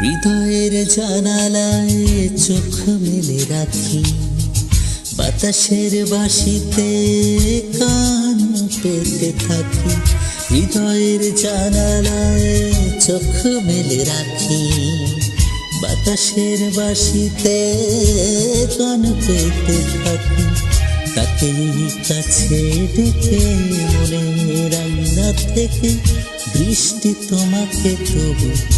হৃদয়ের জানালায় চোখ মেলে রাখি। বাতাসের বাসিতে কান পেতে থাকি। হৃদয়ের জানালায় চোখ মেলে রাখি। বাতাসের বাসিতে কান পেতে থাকি। তাকে কাছে ডেকে মনের আইনা থেকে বৃষ্টি তোমাকে তবু